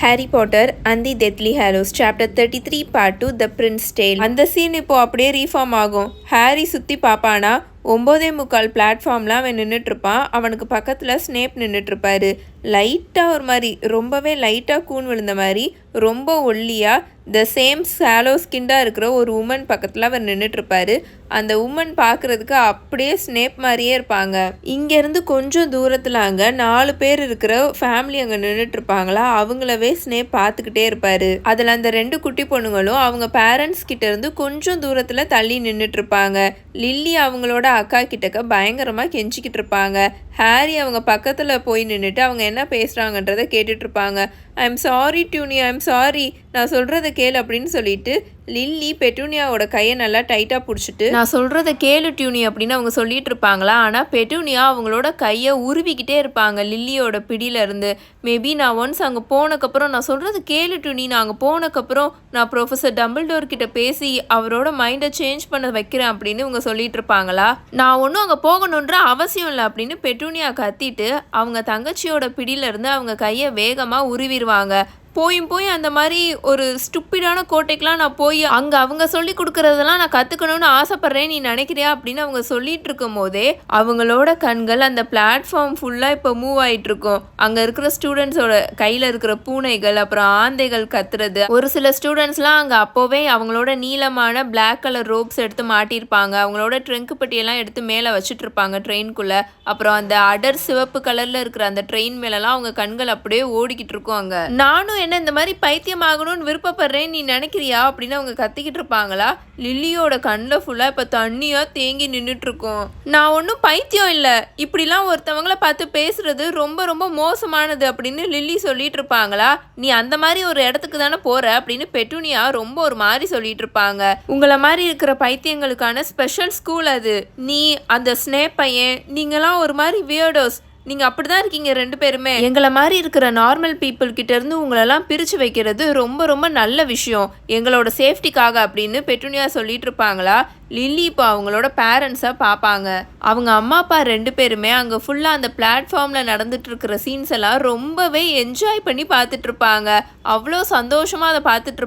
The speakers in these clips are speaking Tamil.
Harry Potter and the Deathly Hallows chapter thirty three part two the prince tale அந்த சீன் இப்போ அப்படியே ரீஃபார்ம் ஆகும். ஹாரி சுற்றி பார்ப்பானா? ஒம்போதே முக்கால் பிளாட்ஃபார்மில் அவன் நின்றுட்டுருப்பான் அவனுக்கு பக்கத்தில் ஸ்னேப் நின்றுட்டுருப்பாரு லைட்டாக ஒரு மாதிரி ரொம்பவே லைட்டாக கூன் விழுந்த மாதிரி ரொம்ப ஒல்லியாக த சேம் சாலோ ஸ்கின்டாக இருக்கிற ஒரு உமன் பக்கத்தில் அவர் நின்றுட்டுருப்பாரு அந்த உமன் பார்க்குறதுக்கு அப்படியே ஸ்னேப் மாதிரியே இருப்பாங்க. இங்கேருந்து கொஞ்சம் தூரத்தில் அங்கே நாலு பேர் இருக்கிற ஃபேமிலி அங்கே நின்றுட்டுருப்பாங்களா அவங்களவே ஸ்னேப் பார்த்துக்கிட்டே இருப்பாரு. அதில் அந்த ரெண்டு குட்டி பொண்ணுங்களும் அவங்க பேரண்ட்ஸ் கிட்டேருந்து கொஞ்சம் தூரத்தில் தள்ளி நின்றுட்டுருப்பாங்க லில்லி அவங்களோட அக்கா கிட்டக்க பயங்கரமாக கெஞ்சிக்கிட்டு இருப்பாங்க ஹாரி அவங்க பக்கத்தில் போய் நின்றுட்டு அவங்க என்ன பேசுகிறாங்கன்றதை கேட்டுட்ருப்பாங்க I am sorry டியூனி I am sorry நான் சொல்கிறத கேளு அப்படின்னு சொல்லிட்டு லில்லி பெட்டூனியாவோட கையை நல்லா டைட்டாக பிடிச்சிட்டு நான் சொல்கிறத கேளு டியூனி அப்படின்னு அவங்க சொல்லிட்டு இருப்பாங்களா? ஆனால் பெட்டூனியா அவங்களோட கையை உருவிக்கிட்டே இருப்பாங்க லில்லியோட பிடியில இருந்து. மேபி நான் ஒன்ஸ் அங்கே போனக்கப்புறம் நான் சொல்கிறது கேளு டியூனி நான் அங்கே போனக்கப்புறம் நான் ப்ரொஃபஸர் டம்பிள்டோர் டோர்கிட்ட பேசி அவரோட மைண்டை சேஞ்ச் பண்ண வைக்கிறேன் அப்படின்னு இவங்க சொல்லிட்டு இருப்பாங்களா? நான் ஒன்றும் அங்கே போகணுன்ற அவசியம் இல்லை அப்படின்னு பெட்டூனியா கத்திட்டு அவங்க தங்கச்சியோட பிடியில இருந்து அவங்க கையை வேகமாக உருவிடுவாங்க. பண்ணிடுவாங்க போயும் போய் அந்த மாதிரி ஒரு ஸ்டுப்பிடான கோட்டைக்கெலாம் நான் போய் அங்கே அவங்க சொல்லி கொடுக்குறதெல்லாம் நான் கற்றுக்கணும்னு ஆசைப்பட்றேன் நீ நினைக்கிறியா? அப்படின்னு அவங்க சொல்லிட்டு இருக்கும் போதே அவங்களோட கண்கள் அந்த பிளாட்ஃபார்ம் ஃபுல்லாக இப்போ மூவ் ஆகிட்டு இருக்கும் அங்கே இருக்கிற ஸ்டூடெண்ட்ஸோட கையில் இருக்கிற பூனைகள் அப்புறம் ஆந்தைகள் கத்துறது. ஒரு சில ஸ்டூடெண்ட்ஸ்லாம் அங்கே அப்போவே அவங்களோட நீளமான பிளாக் கலர் ரோப்ஸ் எடுத்து மாட்டியிருப்பாங்க. அவங்களோட ட்ரெங்க் பட்டியெல்லாம் எடுத்து மேலே வச்சுட்டு இருப்பாங்க ட்ரெயின்குள்ளே அப்புறம் அந்த அடர் சிவப்பு கலரில் இருக்கிற அந்த ட்ரெயின் மேலெல்லாம் அவங்க கண்கள் அப்படியே ஓடிக்கிட்டு இருக்கும் அங்கே. நானும் என்ன இந்த மாதிரி பைத்தியம் ஆகணும்னு விருப்பப்படுறேன் நீ நினைக்கிறியா? அப்படின்னு அவங்க கத்திக்கிட்டு இருப்பாங்களா? லில்லியோட கண்ணில் ஃபுல்லாக இப்போ தண்ணியாக தேங்கி நின்றுட்டுருக்கும் நான் ஒன்றும் பைத்தியம் இல்லை. இப்படிலாம் ஒருத்தவங்களை பார்த்து பேசுறது ரொம்ப ரொம்ப மோசமானது அப்படின்னு லில்லி சொல்லிட்டு இருப்பாங்களா? நீ அந்த மாதிரி ஒரு இடத்துக்கு தானே போற அப்படின்னு பெட்டுனியா ரொம்ப ஒரு மாதிரி சொல்லிட்டு இருப்பாங்க. உங்களை மாதிரி இருக்கிற பைத்தியங்களுக்கான ஸ்பெஷல் ஸ்கூல் அது. நீ அந்த ஸ்னே பையன் நீங்களாம் ஒரு மாதிரி வியர்டோஸ் நீங்க அப்படிதான் இருக்கீங்க ரெண்டு பேருமே. எங்களை மாதிரி இருக்கிற நார்மல் பீப்புள் கிட்ட இருந்து உங்களெல்லாம் பிரிச்சு வைக்கிறது ரொம்ப ரொம்ப நல்ல விஷயம். எங்களோட சேஃப்டிக்காக அப்படின்னு பெட்டுனியா சொல்லிட்டு இருப்பாங்களா? லில்லி இப்போ அவங்களோட பேரண்ட்ஸை பார்ப்பாங்க அவங்க அம்மா அப்பா ரெண்டு பேருமே அங்கே ஃபுல்லாக அந்த பிளாட்ஃபார்மில் நடந்துட்டு இருக்கிற சீன்ஸ் எல்லாம் ரொம்பவே என்ஜாய் பண்ணி பார்த்துட்டு இருப்பாங்க. அவ்வளோ சந்தோஷமாக அதை பார்த்துட்டு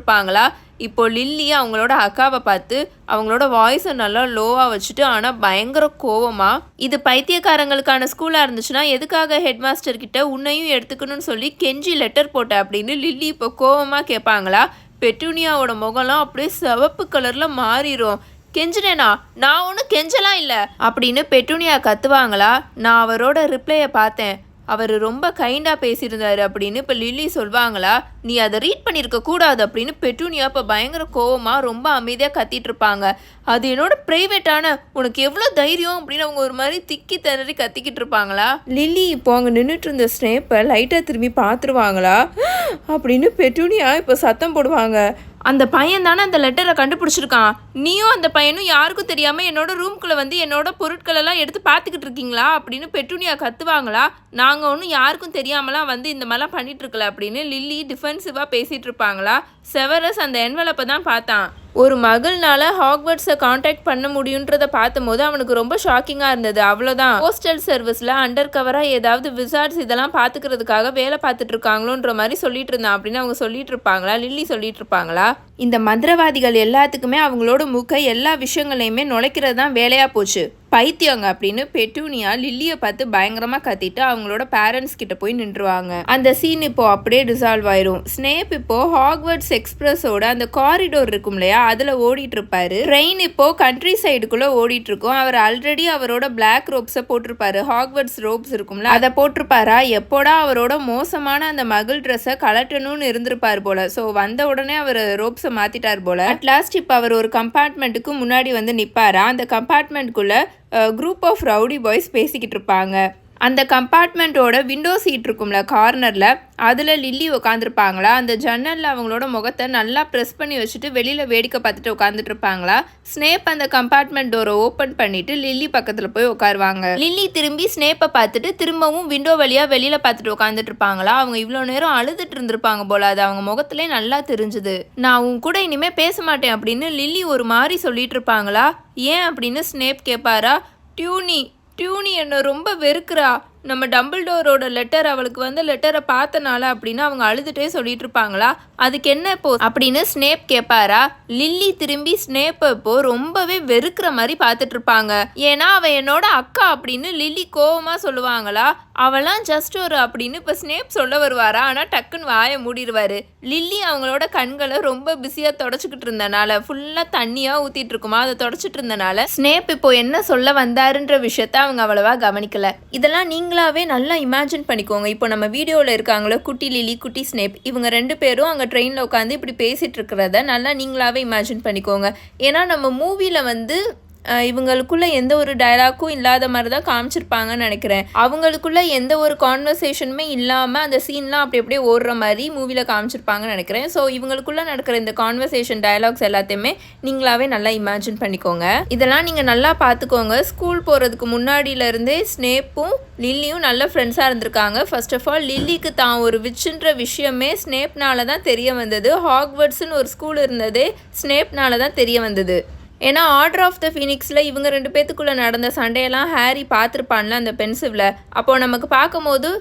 இப்போது லில்லி அவங்களோட அக்காவை பார்த்து அவங்களோட வாய்ஸை நல்லா லோவாக வச்சுட்டு ஆனால் பயங்கர கோவமாக இது பைத்தியக்காரங்களுக்கான ஸ்கூலாக இருந்துச்சுன்னா எதுக்காக ஹெட் மாஸ்டர் கிட்ட உன்னையும் எடுத்துக்கணும்னு சொல்லி கெஞ்சி லெட்டர் போட்ட அப்படின்னு லில்லி இப்போ கோவமாக கேட்பாங்களா? பெட்டூனியாவோட முகம்லாம் அப்படியே சிவப்பு கலரில் மாறிடும் கெஞ்சினேனா? நான் ஒன்றும் கெஞ்சலாம் இல்லை அப்படின்னு பெட்டூனியா கத்துவாங்களா? நான் அவரோட ரிப்ளையை பார்த்தேன். அவர் ரொம்ப கைண்டாக பேசியிருந்தாரு அப்படின்னு இப்போ லில்லி சொல்வாங்களா? நீ அதை ரீட் பண்ணியிருக்க கூடாது அப்படின்னு பெட்டூனியா இப்போ பயங்கர கோவமாக ரொம்ப அமைதியாக கத்திட்டு இருப்பாங்க அது என்னோட ப்ரைவேட்டான உனக்கு எவ்வளோ தைரியம் அப்படின்னு அவங்க ஒரு மாதிரி திக்கி திணறி கத்திக்கிட்டு இருப்பாங்களா லில்லி இப்போ அங்கே நின்றுட்டு இருந்த ஸ்னேப்பை லைட்டாக திரும்பி பார்த்துருவாங்களா? அப்படின்னு பெட்டூனியா இப்போ சத்தம் போடுவாங்க. அந்த பையன் தானே அந்த லெட்டரை கண்டுபிடிச்சிருக்கான். நீயும் அந்த பையனும் யாருக்கும் தெரியாம என்னோட ரூம்குள்ளே வந்து என்னோட பொருட்களெல்லாம் எடுத்து பார்த்துக்கிட்டு இருக்கீங்களா? அப்படின்னு பெட்ரூனியா கத்துவாங்களா? நாங்கள் ஒன்றும் யாருக்கும் தெரியாமலாம் வந்து இந்த மாதிரிலாம் பண்ணிட்டு இருக்கல அப்படின்னு லில்லி டிஃபென்சிவாக பேசிகிட்டு இருப்பாங்களா? செவரஸ் அந்த என்வலப்பை தான் பார்த்தான். ஒரு மகள்னால ஹாக்வர்ட்ஸை காண்டாக்ட் பண்ண முடியுன்றத பார்த்தபோது அவனுக்கு ரொம்ப ஷாக்கிங்காக இருந்தது. அவ்வளோதான் போஸ்டல் சர்வீஸில் அண்டர் கவராக ஏதாவது விசார்ட்ஸ் இதெல்லாம் பார்த்துக்கிறதுக்காக வேலை பார்த்துட்டு இருக்காங்களோன்ற மாதிரி சொல்லிட்டு இருந்தான் அப்படின்னு அவங்க சொல்லிட்டு இருப்பாங்களா? லில்லி சொல்லிட்டு இருப்பாங்களா? இந்த மந்திரவாதிகள் எல்லாத்துக்குமே அவங்களோட முக்க எல்லா விஷயங்களையுமே நுழைக்கிறது தான் வேலையாக போச்சு. பைத்தியங்க அப்படின்னு பெட்டூனியா லில்லியை பார்த்து பயங்கரமாக கத்திட்டு அவங்களோட பேரண்ட்ஸ் கிட்ட போய் நின்றுவாங்க. அந்த சீன் இப்போ அப்படியே டிசால்வ் ஆயிரும். ஸ்னேப் இப்போ ஹாக்வர்ட்ஸ் எக்ஸ்பிரஸோட அந்த காரிடோர் இருக்கும் இல்லையா அதில் ஓடிட்டுருப்பாரு. ட்ரெயின் இப்போ கண்ட்ரி சைடுக்குள்ளே ஓடிட்டுருக்கும். அவர் ஆல்ரெடி அவரோட பிளாக் ரோப்ஸை போட்டிருப்பாரு. ஹாக்வர்ட்ஸ் ரோப்ஸ் இருக்கும்ல அதை போட்டிருப்பாரா? எப்போடா அவரோட மோசமான அந்த மகள் ட்ரெஸ்ஸை கலட்டணும்னு இருந்திருப்பார் போல. ஸோ வந்த உடனே அவர் ரோப்ஸை மாற்றிட்டார் போல. அட் லாஸ்ட் இப்போ அவர் ஒரு கம்பார்ட்மெண்ட்டுக்கு முன்னாடி வந்து நிற்பாரா அந்த கம்பார்ட்மெண்ட்குள்ளே குரூப் ஆஃப் ரவுடி பாய்ஸ் பேசிக்கிட்டு இருப்பாங்க அந்த கம்பார்ட்மெண்ட்டோட விண்டோ சீட் இருக்கும்ல கார்னரில் அதில் லில்லி உட்காந்துருப்பாங்களா அந்த ஜன்னலில் அவங்களோட முகத்தை நல்லா ப்ரெஸ் பண்ணி வச்சுட்டு வெளியில் வேடிக்கை பார்த்துட்டு உட்காந்துட்டு இருப்பாங்களா ஸ்னேப் அந்த கம்பார்ட்மெண்ட் டோரை ஓப்பன் பண்ணிட்டு லில்லி பக்கத்தில் போய் உட்காருவாங்க லில்லி திரும்பி ஸ்னேப்பை பார்த்துட்டு திரும்பவும் விண்டோ வழியாக வெளியில் பார்த்துட்டு உட்காந்துட்டு இருப்பாங்களா அவங்க இவ்வளோ நேரம் அழுதுட்டு இருந்திருப்பாங்க போல அது அவங்க முகத்திலே நல்லா தெரிஞ்சுது. நான் உன் கூட இனிமேல் பேச மாட்டேன் அப்படின்னு லில்லி ஒரு மாதிரி சொல்லிட்டு இருப்பாங்களா ஏன் அப்படின்னு ஸ்னேப் கேட்பாரா டியூனி டியூனி என்னை ரொம்ப வெறுக்கிறா. நம்ம டம்பிள்டோரோட லெட்டர் அவளுக்கு வந்து லெட்டரை பார்த்தனால அப்படின்னு அவங்க அழுதுட்டே சொல்லிட்டு இருப்பாங்களா அதுக்கு என்ன இப்போ? அப்படின்னு ஸ்னேப் கேட்பாரா லில்லி திரும்பி ஸ்னேப்பை இப்போ ரொம்பவே வெறுக்கிற மாதிரி பார்த்துட்டு இருப்பாங்க ஏன்னா அவ என்னோட அக்கா அப்படின்னு லில்லி கோவமா சொல்லுவாங்களா? அவளாம் ஜஸ்ட் ஒரு அப்படின்னு இப்போ ஸ்னேப் சொல்ல வருவாரா? ஆனால் டக்குன்னு வாயை மூடிடுவாரு லில்லி அவங்களோட கண்களை ரொம்ப பிஸியாக தொடச்சிக்கிட்டு இருந்தனால ஃபுல்லாக தண்ணியாக ஊற்றிட்டு இருக்குமா அதை தொடச்சிட்டு இருந்தனால ஸ்னேப் இப்போ என்ன சொல்ல வந்தாருன்ற விஷயத்த அவங்க அவ்வளவா கவனிக்கல. இதெல்லாம் நீங்களாவே நல்லா இமேஜின் பண்ணிக்கோங்க. இப்போ நம்ம வீடியோவில் இருக்காங்களோ குட்டி லிலி குட்டி ஸ்னேப் இவங்க ரெண்டு பேரும் அங்கே ட்ரெயினில் உட்காந்து இப்படி பேசிகிட்டு இருக்கிறத நல்லா நீங்களாவே இமேஜின் பண்ணிக்கோங்க. ஏன்னா நம்ம மூவியில் வந்து இவங்களுக்குள்ள எந்த ஒரு டயலாக்கும் இல்லாத மாதிரி தான் காமிச்சிருப்பாங்கன்னு நினைக்கிறேன். அவங்களுக்குள்ள எந்த ஒரு கான்வர்சேஷனுமே இல்லாமல் அந்த சீன்லாம் அப்படி அப்படியே ஓடுற மாதிரி மூவியில் காமிச்சிருப்பாங்கன்னு நினைக்கிறேன். ஸோ இவங்களுக்குள்ள நடக்கிற இந்த கான்வர்சேஷன் டயலாக்ஸ் எல்லாத்தையுமே நீங்களாவே நல்லா இமேஜின் பண்ணிக்கோங்க. இதெல்லாம் நீங்கள் நல்லா பார்த்துக்கோங்க. ஸ்கூல் போகிறதுக்கு முன்னாடியிலேருந்தே ஸ்னேப்பும் லில்லியும் நல்ல ஃப்ரெண்ட்ஸாக இருந்திருக்காங்க. ஃபர்ஸ்ட் ஆஃப் ஆல் லில்லிக்கு தான் ஒரு விச்சுன்ற விஷயமே ஸ்னேப்னால தான் தெரிய வந்தது. ஹாக்வர்ட்ஸ்னு ஒரு ஸ்கூல் இருந்ததே ஸ்னேப்னால தான் தெரிய வந்தது. ஏன்னா ஆர்டர் ஆஃப் த ஃபினிக்ஸில் இவங்க ரெண்டு பேத்துக்குள்ளே நடந்த சண்டையெல்லாம் ஹாரி பார்த்துருப்பான்ல அந்த பென்சிவில் அப்போது நமக்கு பார்க்கும்போது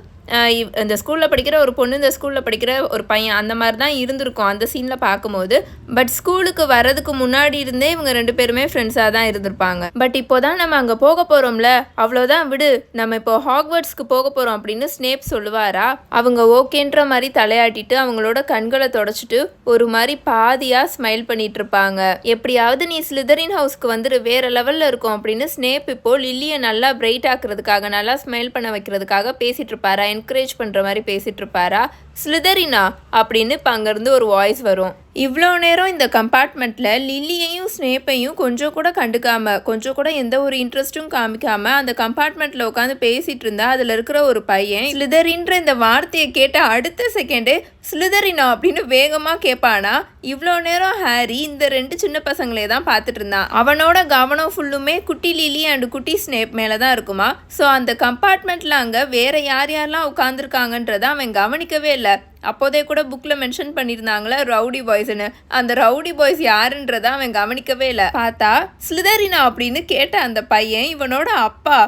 இந்த ஸ்கூலில் படிக்கிற ஒரு பொண்ணு இந்த ஸ்கூலில் படிக்கிற ஒரு பையன் அந்த மாதிரி தான் இருந்திருக்கும் அந்த சீனில் பார்க்கும்போது. பட் ஸ்கூலுக்கு வர்றதுக்கு முன்னாடி இருந்தே இவங்க ரெண்டு பேருமே ஃப்ரெண்ட்ஸாக தான் இருந்திருப்பாங்க. பட் இப்போ தான் நம்ம அங்கே போக போகிறோம்ல அவ்வளோதான் விடு. நம்ம இப்போ ஹாக்வர்ட்ஸ்க்கு போக போகிறோம் அப்படின்னு ஸ்னேப் சொல்லுவாரா? அவங்க ஓகேன்ற மாதிரி தலையாட்டிட்டு அவங்களோட கண்களை தொடச்சிட்டு ஒரு மாதிரி பாதியாக ஸ்மைல் பண்ணிட்டு இருப்பாங்க எப்படியாவது நீ ஸ்லிதரின் ஹவுஸ்க்கு வந்துட்டு வேற லெவலில் இருக்கும் அப்படின்னு ஸ்னேப் இப்போ லில்லியை நல்லா பிரைட் ஆக்குறதுக்காக நல்லா ஸ்மைல் பண்ண வைக்கிறதுக்காக பேசிட்டு இருப்பாரா என்கரேஜ் பண்ணுற மாதிரி பேசிட்டு இருப்பாரா? ஸ்லிதரினா அப்படின்னு இப்போ அங்கேருந்து ஒரு வாய்ஸ் வரும். இவ்வளோ நேரம் இந்த கம்பார்ட்மெண்ட்டில் லில்லியையும் ஸ்னேப்பையும் கொஞ்சம் கூட கண்டுக்காம கொஞ்சம் கூட எந்த ஒரு இன்ட்ரெஸ்ட்டும் காமிக்காம அந்த கம்பார்ட்மெண்ட்டில் உட்காந்து பேசிட்டு இருந்தா அதில் இருக்கிற ஒரு பையன் ஸ்லிதரின்ற இந்த வார்த்தையை கேட்ட அடுத்த செகண்டு ஸ்லிதரினா அப்படின்னு வேகமாக கேட்பானா? இவ்வளோ நேரம் ஹாரி இந்த ரெண்டு சின்ன பசங்களே தான் பார்த்துட்டு இருந்தான் அவனோட கவனம் ஃபுல்லுமே குட்டி லிலி அண்ட் குட்டி ஸ்னேப் மேலே தான் இருக்குமா? ஸோ அந்த கம்பார்ட்மெண்ட்டில் அங்கே வேற யார் யாரெல்லாம் உட்காந்துருக்காங்கன்றதை அவன் கவனிக்கவே இல்லை. அப்போதே கூட புக்கில் மென்ஷன் பண்ணியிருந்தாங்களே ரவுடி பாய்ஸ்னு அந்த ரவுடி பாய்ஸ் யாருன்றத அவன் கவனிக்கவே இல்லை. பார்த்தா ஸ்லிதரினா அப்படின்னு கேட்ட அந்த பையன் இவனோட அப்பா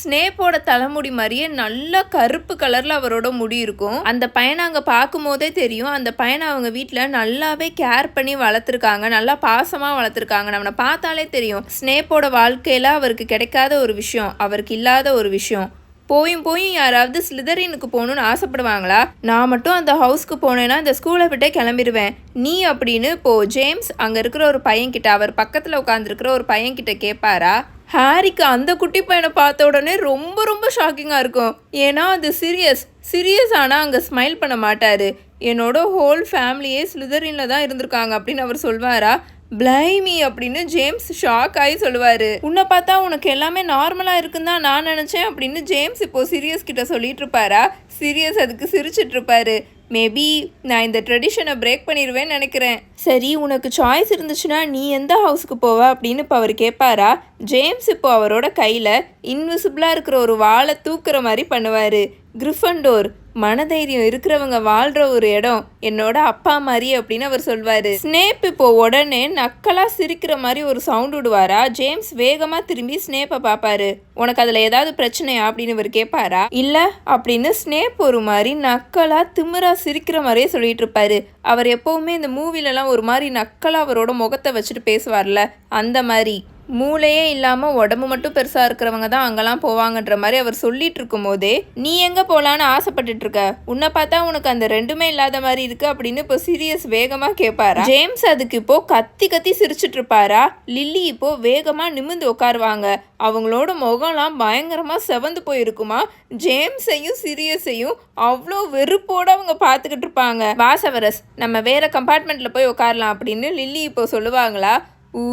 ஸ்னேப்போட தலைமுடி மாதிரியே நல்ல கருப்பு கலரில் அவரோட முடி இருக்கும். அந்த பையனை அங்கே பார்க்கும் போதே தெரியும் அந்த பையனை அவங்க வீட்டில் நல்லாவே கேர் பண்ணி வளர்த்துருக்காங்க நல்லா பாசமாக வளர்த்துருக்காங்க நம்மளை பார்த்தாலே தெரியும். ஸ்னேப்போட வாழ்க்கையில் அவருக்கு கிடைக்காத ஒரு விஷயம் அவருக்கு இல்லாத ஒரு விஷயம். போயும் போயும் யாராவது ஸ்லிதரினுக்கு போகணும்னு ஆசைப்படுவாங்களா? நான் மட்டும் அந்த ஹவுஸ்க்கு போனேன்னா இந்த ஸ்கூலை விட்டே கிளம்பிடுவேன் நீ அப்படின்னு இப்போ ஜேம்ஸ் அங்கே இருக்கிற ஒரு பையன்கிட்ட அவர் பக்கத்தில் உட்காந்துருக்கிற ஒரு பையன்கிட்ட கேட்பாரா ஹாரிக்கு அந்த குட்டி பையனை பார்த்த உடனே ரொம்ப ரொம்ப ஷாக்கிங்காக இருக்கும். ஏன்னா அது சீரியஸ் சீரியஸ் ஆனால் அங்கே ஸ்மைல் பண்ண மாட்டார். என்னோட ஹோல் ஃபேமிலியே ஸ்லிதரினில் தான் இருந்திருக்காங்க அப்படின்னு அவர் சொல்வாரா? பிளைமி அப்படின்னு ஜேம்ஸ் ஷாக் ஆகி சொல்லுவாரு. உன்னை பார்த்தா உனக்கு எல்லாமே நார்மலா இருக்குன்னு தான் நான் நினைச்சேன் அப்படின்னு ஜேம்ஸ் இப்போ சீரியஸ் கிட்ட சொல்லிட்டு இருப்பாரா? சீரியஸ் அதுக்கு சிரிச்சிட்டு இருப்பாரு. மேபி நான் இந்த ட்ரெடிஷனை பிரேக் பண்ணிடுவேன்னு நினைக்கிறேன். சரி உனக்கு சாய்ஸ் இருந்துச்சுன்னா நீ எந்த ஹவுஸ்க்கு போவ? அப்படின்னு இப்போ அவர் கேட்பாரா ஜேம்ஸ் இப்போ அவரோட கையில் இன்விசிபிளாக இருக்கிற ஒரு வாழை தூக்குற மாதிரி பண்ணுவார். கிரிஃபண்டோர் மனதைரியம் இருக்கிறவங்க வாழ்ற ஒரு இடம் என்னோட அப்பா மாதிரி அப்படின்னு அவர் சொல்வாரு. ஸ்னேப் இப்போ உடனே நக்கலா சிரிக்கிற மாதிரி ஒரு சவுண்ட் விடுவாரா? ஜேம்ஸ் வேகமா திரும்பி ஸ்னேப்பை பார்ப்பாரு. உனக்கு அதுல ஏதாவது பிரச்சனையா? அப்படின்னு இவர் கேட்பாரா? இல்ல அப்படின்னு ஸ்னேப் ஒரு மாதிரி நக்கலா திமிரா சிரிக்கிற மாதிரியே சொல்லிட்டு இருப்பாரு. அவர் எப்பவுமே இந்த மூவிலலாம் ஒரு மாதிரி நக்கலா அவரோட முகத்தை வச்சுட்டு பேசுவார்ல அந்த மாதிரி. மூளையே இல்லாமல் உடம்பு மட்டும் பெருசாக இருக்கிறவங்க தான் அங்கெல்லாம் போவாங்கன்ற மாதிரி அவர் சொல்லிட்டு இருக்கும் போதே நீ எங்கே போகலான்னு ஆசைப்பட்டுட்டு இருக்க உன்னை பார்த்தா உனக்கு அந்த ரெண்டுமே இல்லாத மாதிரி இருக்கு அப்படின்னு இப்போ சீரியஸ் வேகமாக கேட்பாரா ஜேம்ஸ் அதுக்கு இப்போ கத்தி கத்தி சிரிச்சிட்டு இருப்பாரா லில்லி இப்போ வேகமாக நிமிந்து உட்காருவாங்க அவங்களோட முகம்லாம் பயங்கரமாக செவந்து போயிருக்குமா? ஜேம்ஸையும் சீரியஸையும் அவ்வளோ வெறுப்போடு அவங்க பார்த்துக்கிட்டு இருப்பாங்க வாசவரஸ் நம்ம வேற கம்பார்ட்மெண்ட்டில் போய் உட்காரலாம் அப்படின்னு லில்லி இப்போ சொல்லுவாங்களா? ஊ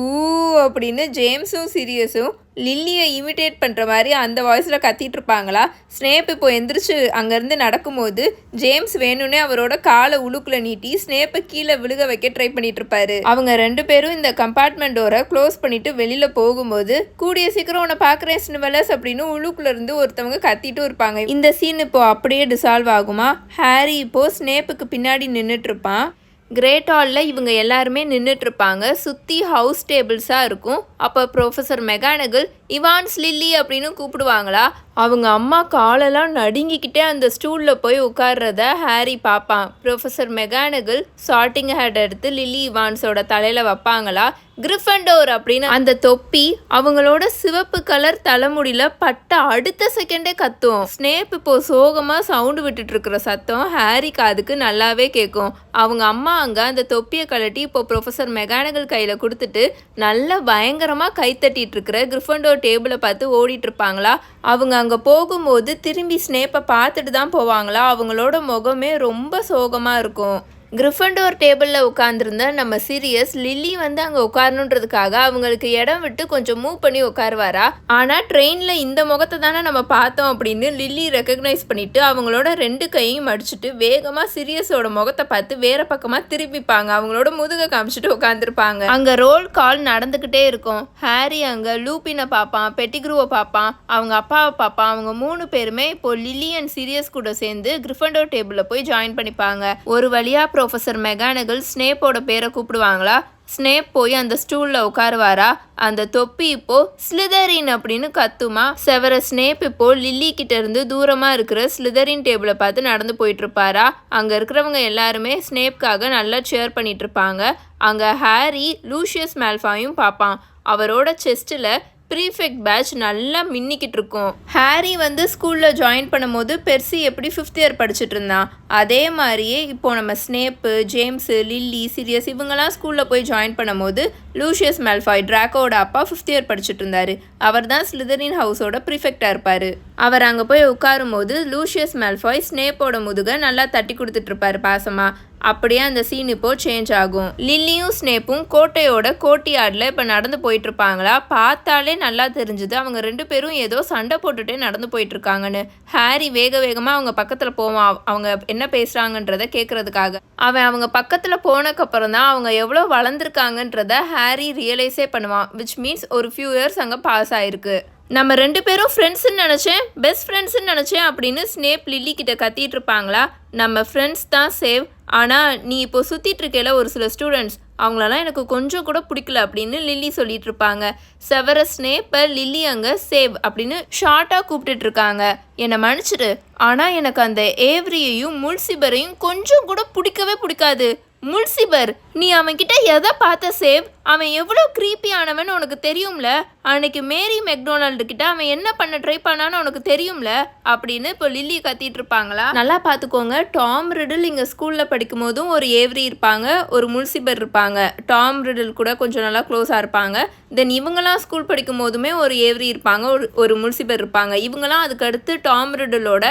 அப்படின்னு ஜேம்ஸும் சீரியஸும் லில்லியை இமிட்டேட் பண்ணுற மாதிரி அந்த வாய்ஸில் கத்திட்டு இருப்பாங்களா ஸ்னேப் இப்போ எந்திரிச்சு அங்கேருந்து நடக்கும்போது ஜேம்ஸ் வேணும்னே அவரோட காலை உழுக்குல நீட்டி ஸ்னேப்பை கீழே விழுக வைக்க ட்ரை பண்ணிட்டு இருப்பாரு அவங்க ரெண்டு பேரும் இந்த கம்பார்ட்மெண்ட் டோரை க்ளோஸ் பண்ணிட்டு வெளியில் போகும்போது கூடிய சீக்கிரம் உன்னை பார்க்குறேன் ஸ்னிவலஸ் அப்படின்னு உழுக்குல இருந்து ஒருத்தவங்க கத்திட்டும் இருப்பாங்க. இந்த சீன் இப்போ அப்படியே டிசால்வ் ஆகுமா? ஹாரி இப்போ ஸ்னேப்புக்கு பின்னாடி நின்றுட்டு இருப்பான் கிரேட் ஹாலில் இவங்க எல்லாருமே நின்றுட்டுருப்பாங்க சுற்றி ஹவுஸ் டேபிள்ஸாக இருக்கும். அப்போ ப்ரொஃபஸர் மெகானகல் இவான்ஸ் லில்லி அப்படின்னு கூப்பிடுவாங்களா? அவங்க அம்மா காலெல்லாம் நடுங்கிக்கிட்டே அந்த ஸ்டூலில் போய் உட்கார்றத ஹாரி பார்ப்பான். ப்ரொஃபஸர் மெகானகல் ஷார்ட்டிங் ஹேட் எடுத்து லில்லி இவான்ஸோட தலையில் வைப்பாங்களா? கிரிஃபண்டோர் அப்படின்னு அந்த தொப்பி அவங்களோட சிவப்பு கலர் தலைமுடியில் பட்ட அடுத்த செகண்டே கத்தும். ஸ்னேப் இப்போ சோகமாக சவுண்டு விட்டுட்டு இருக்கிற சத்தம் ஹாரி காதுக்கு நல்லாவே கேட்கும் அவங்க அம்மா அங்கே அந்த தொப்பியை கழட்டி இப்போ ப்ரொஃபசர் மெகானகல் கையில் கொடுத்துட்டு நல்ல பயங்கரமாக கை தட்டிட்டு இருக்கிற கிரிஃபண்டோர் டேபிளை பார்த்து ஓடிட்டு இருப்பாங்களா? அவங்க அங்கே போகும்போது திரும்பி ஸ்னேப்பை பார்த்துட்டு தான் போவாங்களா? அவங்களோட முகமே ரொம்ப சோகமாக இருக்கும். கிரிஃபண்டோர் டேபிளில் உட்காந்துருந்த நம்ம சீரியஸ் லில்லி வந்து அங்கே உட்காரணுன்றதுக்காக அவங்களுக்கு இடம் விட்டு கொஞ்சம் மூவ் பண்ணி உட்காருவாரா? ஆனால் ட்ரெயினில் இந்த முகத்தை தானே நம்ம பார்த்தோம் அப்படின்னு லில்லி ரெக்கக்னைஸ் பண்ணிட்டு அவங்களோட ரெண்டு கையும் மடிச்சுட்டு வேகமாக சீரியஸோட முகத்தை பார்த்து வேற பக்கமாக திருப்பிப்பாங்க அவங்களோட முதுகை காமிச்சிட்டு உட்காந்துருப்பாங்க அங்கே ரோல் கால் நடந்துக்கிட்டே இருக்கும். ஹாரி அங்கே லூப்பினை பார்ப்பான் பெட்டிக்ரூவை பார்ப்பான் அவங்க அப்பாவை பார்ப்பான். அவங்க மூணு பேருமே இப்போ லில்லி அண்ட் சீரியஸ் கூட சேர்ந்து கிரிஃபண்டோர் டேபிளில் போய் ஜாயின் பண்ணிப்பாங்க. ஒரு வழியாக ப்ரொஃபஸர் மெகானகல் ஸ்னேப்போட பேரை கூப்பிடுவாங்களா? ஸ்னேப் போய் அந்த ஸ்டூலில் உட்காருவாரா? அந்த தொப்பி இப்போ ஸ்லிதரின் அப்படின்னு கத்துமா? செவர ஸ்னேப் இப்போ லில்லி கிட்ட இருந்து தூரமாக இருக்கிற ஸ்லிதரின் டேபிளை பார்த்து நடந்து போயிட்டு இருப்பாரா அங்கே இருக்கிறவங்க எல்லாருமே ஸ்னேப்காக நல்லா சேர் பண்ணிட்டு இருப்பாங்க அங்கே ஹாரி லூஷியஸ் மேல்ஃபாயும் பார்ப்பான். அவரோட செஸ்ட்டில் ப்ரீஃபெக்ட் பேட்ச் நல்லா மின்னிக்கிட்டு இருக்கும் ஹாரி வந்து ஸ்கூலில் ஜாயின் பண்ணும்போது பெர்சி எப்படி ஃபிஃப்த் இயர் படிச்சுட்டு இருந்தான் அதே மாதிரியே இப்போ நம்ம ஸ்னேப்பு ஜேம்ஸு லில்லி சீரியஸ் இவங்கெல்லாம் ஸ்கூலில் போய் ஜாயின் பண்ணும்போது லூஷியஸ் மெல்ஃபாய் ட்ராக்கோட அப்பா ஃபிஃப்த் இயர் படிச்சுட்டு இருந்தாரு அவர் தான் ஸ்லிதரின் ஹவுஸோட ப்ரிஃபெக்டாக இருப்பார். அவர் அங்கே போய் உட்காரும்போது லூஷியஸ் மெல்ஃபாய் ஸ்னேப்போட முதுகை நல்லா தட்டி கொடுத்துட்ருப்பார் பாசமாக அப்படியே அந்த சீன் இப்போ சேஞ்ச் ஆகும். லில்லியும் ஸ்னேப்பும் கோட்டையோட கோட்டியார்டில் இப்போ நடந்து போயிட்டு இருப்பாங்களா பார்த்தாலே நல்லா தெரிஞ்சுது. அவங்க ரெண்டு பேரும் ஏதோ சண்டை போட்டுட்டே நடந்து போயிட்டு இருக்காங்கன்னு ஹாரி வேக வேகமாக அவங்க பக்கத்தில் போவான் அவங்க என்ன பேசுகிறாங்கன்றத கேட்கறதுக்காக அவன் அவங்க பக்கத்தில் போனக்கப்புறம் தான் அவங்க எவ்வளோ வளர்ந்துருக்காங்கன்றத ஹாரி ரியலைஸே பண்ணுவான். விச் மீன்ஸ் ஒரு ஃபியூ இயர்ஸ் அங்கே பாஸ் ஆயிருக்கு. நம்ம ரெண்டு பேரும் ஃப்ரெண்ட்ஸ்ன்னு நினச்சேன். பெஸ்ட் ஃப்ரெண்ட்ஸ்ன்னு நினச்சேன் அப்படின்னு ஸ்னேப் லில்லி கிட்ட கத்திட்டு இருப்பாங்களா நம்ம ஃப்ரெண்ட்ஸ் தான் சேவ் ஆனால் நீ இப்போ சுற்றிட்டு இருக்கையில ஒரு சில ஸ்டூடெண்ட்ஸ் அவங்களெல்லாம் எனக்கு கொஞ்சம் கூட பிடிக்கல அப்படின்னு லில்லி சொல்லிட்டு இருப்பாங்க. செவர ஸ்னேப்பை லில்லி அங்கே சேவ் அப்படின்னு ஷார்ட்டாக கூப்பிட்டுட்டு இருக்காங்க. என்னை மன்னிச்சிடு. ஆனால் எனக்கு அந்த ஏவ்ரியையும் முல்சிபரையும் கொஞ்சம் கூட பிடிக்கவே பிடிக்காது. முல்சிபர் நீ அவன்கிட்ட எதை பார்த்த சேவ் அவன் எவ்வளோ creepy உனக்கு தெரியும்ல? அன்னைக்கு மேரி மெக்டொனால்டு கிட்ட அவன் என்ன பண்ண ட்ரை பண்ணான்னு உனக்கு தெரியும்ல? அப்படின்னு இப்போ லில்லி கத்திட்டு இருப்பாங்களா? நல்லா பார்த்துக்கோங்க. டாம் ரிடில் இங்கே ஸ்கூலில் படிக்கும் போதும் ஒரு ஏவரி இருப்பாங்க ஒரு முன்சிபர் இருப்பாங்க. டாம் ரிடில் கூட கொஞ்சம் நல்லா க்ளோஸாக இருப்பாங்க. தென் இவங்கெல்லாம் ஸ்கூல் படிக்கும் போதுமே ஒரு ஏவ்ரி இருப்பாங்க ஒரு ஒரு முன்சிபர் இருப்பாங்க. இவங்கெல்லாம் அதுக்கடுத்து டாம் ரிடிலோட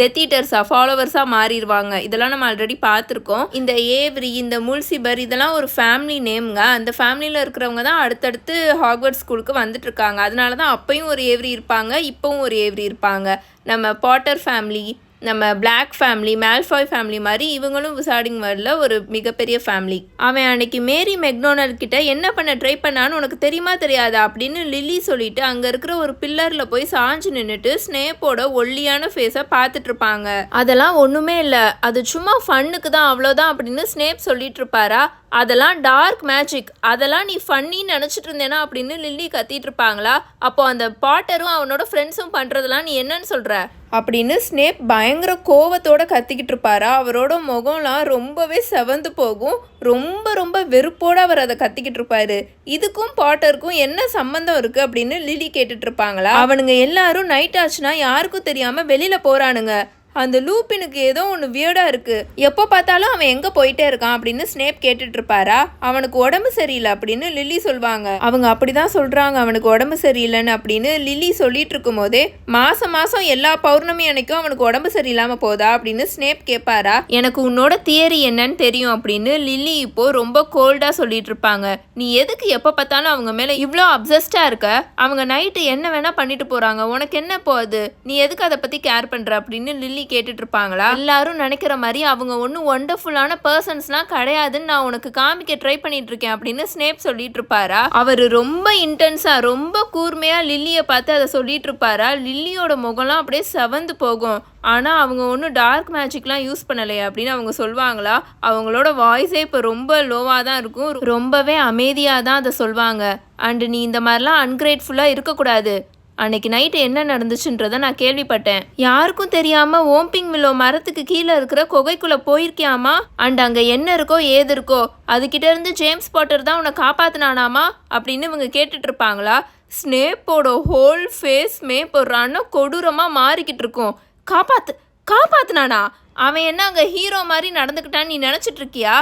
டெத் ஈட்டர்ஸாக ஃபாலோவர்ஸாக மாறிடுவாங்க. இதெல்லாம் நம்ம ஆல்ரெடி பார்த்துருக்கோம். இந்த ஏவ்ரி இந்த முல்சிபர் இதெல்லாம் ஒரு ஃபேமிலி நேம்ங்க அந்த ஃபேமிலி ஃபேமிலியில் இருக்கிறவங்க தான் அடுத்தடுத்து ஹாக்வர்ட் ஸ்கூலுக்கு வந்துட்டு இருக்காங்க அதனால தான் அப்பையும் ஒரு ஏவரி இருப்பாங்க இப்போவும் ஒரு ஏவரி இருப்பாங்க. நம்ம பாட்டர் ஃபேமிலி நம்ம பிளாக் ஃபேமிலி மேல்ஃபாய் ஃபேமிலி மாதிரி இவங்களும் விசாடிங் வேர்ல்டில் ஒரு மிகப்பெரிய ஃபேமிலி. அவன் அன்னைக்கு மேரி மெக்டோனல் கிட்ட என்ன பண்ண ட்ரை பண்ணான்னு உனக்கு தெரியுமா தெரியாதா அப்படின்னு லில்லி சொல்லிட்டு அங்கே இருக்கிற ஒரு பில்லரில் போய் சாஞ்சு நின்றுட்டு ஸ்னேப்போட ஒல்லியான ஃபேஸை பார்த்துட்டு இருப்பாங்க அதெல்லாம் ஒன்றுமே இல்லை. அது சும்மா ஃபன்னுக்கு தான் அவ்வளோதான் அப்படின்னு ஸ்னேப் சொல்லிட்டு இருப்பாரா அதெல்லாம் டார்க் மேஜிக் அதெல்லாம் நீ ஃபன்னின்னு நினச்சிட்டு இருந்தேனா அப்படின்னு லில்லி கத்திட்டு இருப்பாங்களா? அப்போ அந்த பாட்டரும் அவனோட ஃப்ரெண்ட்ஸும் பண்ணுறதெல்லாம் நீ என்னன்னு சொல்கிற அப்படின்னு ஸ்னேப் பயங்கர கோவத்தோட கத்திக்கிட்டு இருப்பாரா? அவரோட முகம்லாம் ரொம்பவே செவந்து போகும். ரொம்ப ரொம்ப வெறுப்போடு அவர் அதை கத்திக்கிட்டு இருப்பாரு. இதுக்கும் பாட்டருக்கும் என்ன சம்பந்தம் இருக்கு அப்படின்னு லிலி கேட்டுட்டு இருப்பாங்களா? அவனுங்க எல்லாரும் நைட் ஆச்சுன்னா யாருக்கும் தெரியாம வெளியில போறானுங்க. அந்த லூப்பினுக்கு ஏதோ ஒன்று வியர்டாக இருக்குது எப்போ பார்த்தாலும் அவன் எங்கே போயிட்டே இருக்கான் அப்படின்னு ஸ்னேப் கேட்டுட்டு இருப்பாரா? அவனுக்கு உடம்பு சரியில்லை அப்படின்னு லில்லி சொல்வாங்க. அவங்க அப்படி தான் சொல்கிறாங்க அவனுக்கு உடம்பு சரியில்லைன்னு அப்படின்னு லில்லி சொல்லிட்டு இருக்கும் போதே மாதம் மாதம் எல்லா பௌர்ணமி அன்னைக்கும் அவனுக்கு உடம்பு சரியில்லாமல் போதா அப்படின்னு ஸ்னேப் கேட்பாரா எனக்கு உன்னோட தியரி என்னன்னு தெரியும் அப்படின்னு லில்லி இப்போ ரொம்ப கோல்டாக சொல்லிட்டு இருப்பாங்க. நீ எதுக்கு எப்போ பார்த்தாலும் அவங்க மேலே இவ்வளோ அப்சஸ்டாக இருக்க? அவங்க நைட்டு என்ன வேணால் பண்ணிட்டு போகிறாங்க உனக்கு என்ன போகுது நீ எதுக்கு அதை பற்றி கேர் பண்ணுற அப்படின்னு லில்லி கேள்வி கேட்டுட்டு இருப்பாங்களா எல்லாரும் நினைக்கிற மாதிரி அவங்க ஒன்றும் ஒண்டர்ஃபுல்லான பர்சன்ஸ்லாம் கிடையாதுன்னு நான் உனக்கு காமிக்க ட்ரை பண்ணிட்டு இருக்கேன் அப்படின்னு ஸ்னேப் சொல்லிட்டு இருப்பாரா அவர் ரொம்ப இன்டென்ஸா ரொம்ப கூர்மையா லில்லியை பார்த்து அதை சொல்லிட்டு இருப்பாரா லில்லியோட முகம்லாம் அப்படியே செவந்து போகும். ஆனால் அவங்க ஒன்றும் டார்க் மேஜிக்லாம் யூஸ் பண்ணலையே அப்படின்னு அவங்க சொல்லுவாங்களா அவங்களோட வாய்ஸே இப்போ ரொம்ப லோவாக தான் இருக்கும். ரொம்பவே அமைதியாக தான் அதை சொல்லுவாங்க அண்டு நீ இந்த மாதிரிலாம் அன்கிரேட்ஃபுல்லாக இருக்கக்கூடாது. அன்னைக்கு நைட்டு என்ன நடந்துச்சுன்றத நான் கேள்விப்பட்டேன். யாருக்கும் தெரியாம ஓம்பிங் வில்லோ மரத்துக்கு கீழே இருக்கிற குகைக்குள்ள போயிருக்கியாமா? அண்ட் அங்க என்ன இருக்கோ ஏது இருக்கோ அதுகிட்ட இருந்து ஜேம்ஸ் பாட்டர் தான் உன்னை காப்பாத்தினானாமா? அப்படின்னு இவங்க கேட்டுட்டு இருப்பாங்களா? ஸ்னேப்போட ஹோல் ஃபேஸ்மே இப்போ ரண கொடூரமா மாறிக்கிட்டு இருக்கும். காப்பாத்து காப்பாத்துனானா? அவன் என்ன அங்கே ஹீரோ மாதிரி நடந்துக்கிட்டான்னு நீ நினச்சிட்டு இருக்கியா?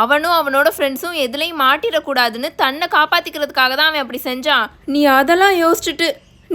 அவனும் அவனோட ஃப்ரெண்ட்ஸும் எதுலேயும் மாட்டிடக்கூடாதுன்னு தன்னை காப்பாற்றிக்கிறதுக்காக தான் அவன் அப்படி செஞ்சான். நீ அதெல்லாம் யோசிச்சுட்டு